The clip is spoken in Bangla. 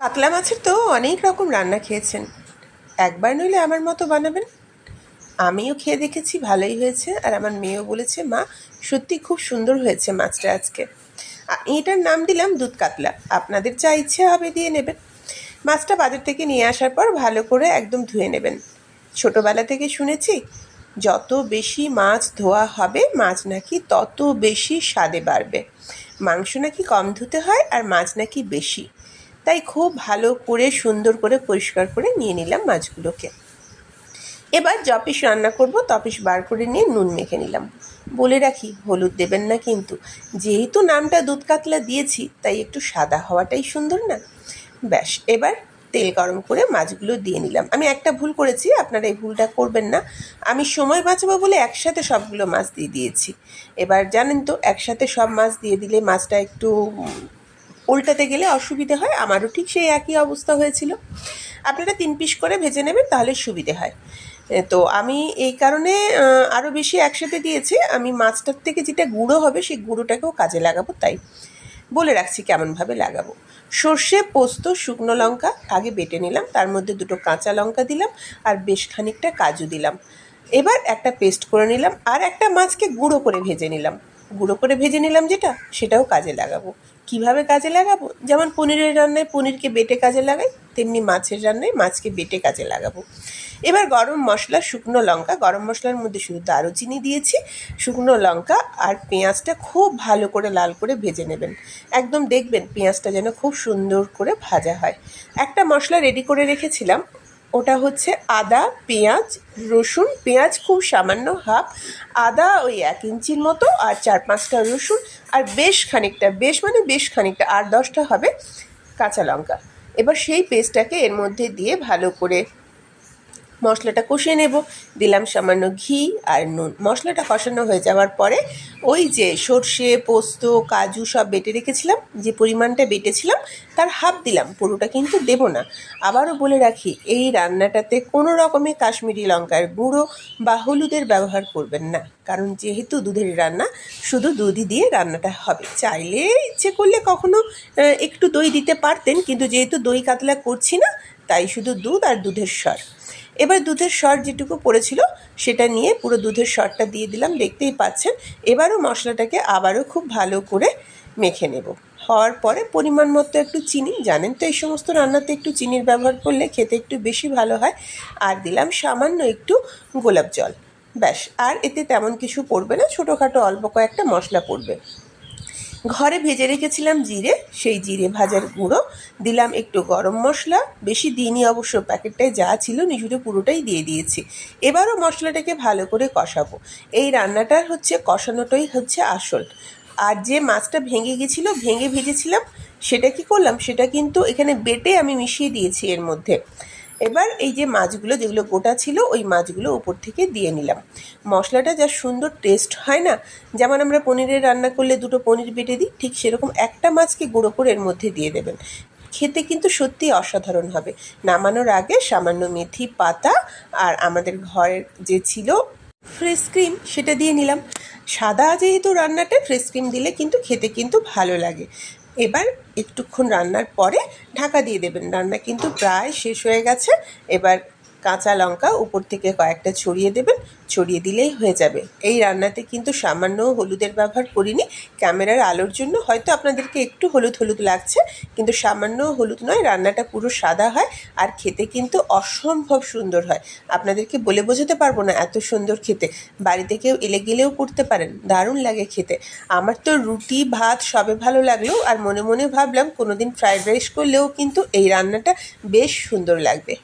কাতলা মাছের তো অনেক রকম রান্না খেয়েছেন। একবার নইলে আমার মতো বানাবেন? আমিও খেয়ে দেখেছি, ভালোই হয়েছে। আর আমার মেয়েও বলেছে, মা, সত্যি খুব সুন্দর হয়েছে মাছটা আজকে। এটার নাম দিলাম দুধ কাতলা। আপনাদের যা ইচ্ছে হবে দিয়ে নেবেন। মাছটা বাজার থেকে নিয়ে আসার পর ভালো করে একদম ধুয়ে নেবেন। ছোটোবেলা থেকে শুনেছি, যত বেশি মাছ ধোয়া হবে, মাছ নাকি তত বেশি স্বাদে বাড়বে। মাংস নাকি কম ধুতে হয় আর মাছ নাকি বেশি। তাই খুব ভালো করে, সুন্দর করে, পরিষ্কার করে নিয়ে নিলাম মাছগুলোকে। এবার যপিস রান্না করব, তপিস বার করে নিয়ে নুন মেখে নিলাম। বলে রাখি, হলুদ দেবেন না কিন্তু। যেহেতু নামটা দুধ কাতলা দিয়েছি, তাই একটু সাদা হওয়াটাই সুন্দর না। ব্যাস, এবার তেল গরম করে মাছগুলো দিয়ে নিলাম। আমি একটা ভুল করেছি, আপনারা এই ভুলটা করবেন না। আমি সময় বাঁচাবো বলে একসাথে সবগুলো মাছ দিয়ে দিয়েছি। এবার জানেন তো, একসাথে সব মাছ দিয়ে দিলে মাছটা একটু উল্টাতে গেলে অসুবিধে হয়, আমারও ঠিক সেই একই অবস্থা হয়েছিল। আপনারা তিন পিস করে ভেজে নেবেন, তাহলে সুবিধে হয়। তো আমি এই কারণে আরও বেশি একসাথে দিয়েছি। আমি মাছটার থেকে যেটা গুঁড়ো হবে, সেই গুঁড়োটাকেও কাজে লাগাবো, তাই বলে রাখছি কেমনভাবে লাগাবো। সর্ষে, পোস্ত, শুকনো লঙ্কা আগে বেটে নিলাম, তার মধ্যে দুটো কাঁচা লঙ্কা দিলাম, আর বেশ খানিকটা কাজু দিলাম। এবার একটা পেস্ট করে নিলাম, আর একটা মাছকে গুঁড়ো করে ভেজে নিলাম। গুঁড়ো করে ভেজে নিলাম যেটা, সেটাও কাজে লাগাবো। কীভাবে কাজে লাগাবো? যেমন পনিরের রান্নায় পনিরকে বেটে কাজে লাগাই, তেমনি মাছের রান্নায় মাছকে বেটে কাজে লাগাবো। এবার গরম মশলা, শুকনো লঙ্কা, গরম মশলার মধ্যে শুধু দারুচিনি দিয়েছি, শুকনো লঙ্কা আর পেঁয়াজটা খুব ভালো করে লাল করে ভেজে নেবেন। একদম দেখবেন পেঁয়াজটা যেন খুব সুন্দর করে ভাজা হয়। একটা মশলা রেডি করে রেখেছিলাম ওটা হচ্ছে আদা, পেঁয়াজ, রসুন। পেঁয়াজ খুব সামান্য হাফ। আদা ওই এক ইঞ্চির মতো আর চার পাঁচটা রসুন আর বেশ খানিকটা, বেশ মানে বেশ খানিকটা আর দশটা হবে কাঁচা লঙ্কা। এবার সেই পেস্টটাকে এর মধ্যে দিয়ে ভালো করে মশলাটা কষিয়ে নেব। দিলাম সামান্য ঘি আর নুন। মশলাটা কষানো হয়ে যাওয়ার পরে ওই যে সর্ষে, পোস্ত, কাজু সব বেটে রেখেছিলাম, যে পরিমাণটা বেটেছিলাম, তার হাফ দিলাম, পুরোটা কিন্তু দেব না। আবারও বলে রাখি, এই রান্নাটাতে কোনো রকমের কাশ্মীরি লঙ্কার গুঁড়ো বা হলুদের ব্যবহার করবেন না, কারণ যেহেতু দুধের রান্না, শুধু দুধই দিয়ে রান্নাটা হবে। চাইলে ইচ্ছে করলে কখনো একটু দই দিতে পারতেন, কিন্তু যেহেতু দই কাতলা করছি না, তাই শুধু দুধ আর দুধের স্বর। এবার দুধের স্বর যেটুকু পড়েছিল, সেটা নিয়ে পুরো দুধের স্বরটা দিয়ে দিলাম, দেখতেই পাচ্ছেন। এবারও মশলাটাকে আবারও খুব ভালো করে মেখে নেব। হওয়ার পরে পরিমাণ মতো একটু চিনি, জানেন তো এই সমস্ত রান্নাতে একটু চিনির ব্যবহার করলে খেতে একটু বেশি ভালো হয়। আর দিলাম সামান্য একটু গোলাপ জল। ব্যাস, আর এতে তেমন কিছু পড়বে না, ছোটোখাটো অল্প কয়েকটা মশলা পড়বে। ঘরে ভেজে রেখেছিলাম জিরে, সেই জিরে ভাজার গুঁড়ো। দিলাম একটু গরম মশলা। বেশি দিনই অবশ্য, প্যাকেটটায় যা ছিল নিজুরে পুরোটাই দিয়ে দিয়েছি। এবারও মশলাটাকে ভালো করে কষাবো। এই রান্নাটার হচ্ছে, কষানোটাই হচ্ছে আসল। আর যে মাছটা ভেঙে গেছিল, ভেঙে ভেজেছিলাম, সেটা কি করলাম? সেটা কিন্তু এখানে বেটে আমি মিশিয়ে দিয়েছি এর মধ্যে। এবার এই যে মাছগুলো, যেগুলো গোটা ছিল, ওই মাছগুলো উপর থেকে দিয়ে নিলাম। মশলাটা যা সুন্দর টেস্ট হয় না? যেমন আমরা পনিরের রান্না করলে দুটো পনির বেটে দিই, ঠিক সেরকম একটা মাছকে গুঁড়ো করে এর মধ্যে দিয়ে দেবেন। খেতে কিন্তু সত্যি অসাধারণ হবে। নামানোর আগে সামান্য মেথি পাতা আর আমাদের ঘরের যে ছিল ফ্রেশ ক্রিম সেটা দিয়ে নিলাম। সাদা যেহেতু রান্নাটা ফ্রেশ ক্রিম দিলে কিন্তু খেতে কিন্তু ভালো লাগে। এবার একটুক্ষণ রান্নার পরে ঢাকা দিয়ে দেবেন। রান্না কিন্তু প্রায় শেষ হয়ে গেছে। এবার কাঁচা লঙ্কা উপর থেকে কয়েকটা ছড়িয়ে দেবেন, ছড়িয়ে দিলেই হয়ে যাবে। এই রান্নাতে কিন্তু সামান্য হলুদের ব্যবহার করিনি, ক্যামেরার আলোর জন্য হয়তো আপনাদেরকে একটু হলুদ হলুদ লাগছে, কিন্তু সামান্য হলুদ নয়, রান্নাটা পুরো সাদা হয় আর খেতে কিন্তু অসম্ভব সুন্দর হয়। আপনাদেরকে বলে বোঝাতে পারব না এত সুন্দর খেতে। বাড়িতে কেউ এলে গেলেও করতে পারেন, দারুণ লাগে খেতে। আমার তো রুটি, ভাত সবে ভালো লাগল আর মনে মনে ভাবলাম কোনোদিন ফ্রায়েড রাইস করলেও কিন্তু এই রান্নাটা বেশ সুন্দর লাগবে।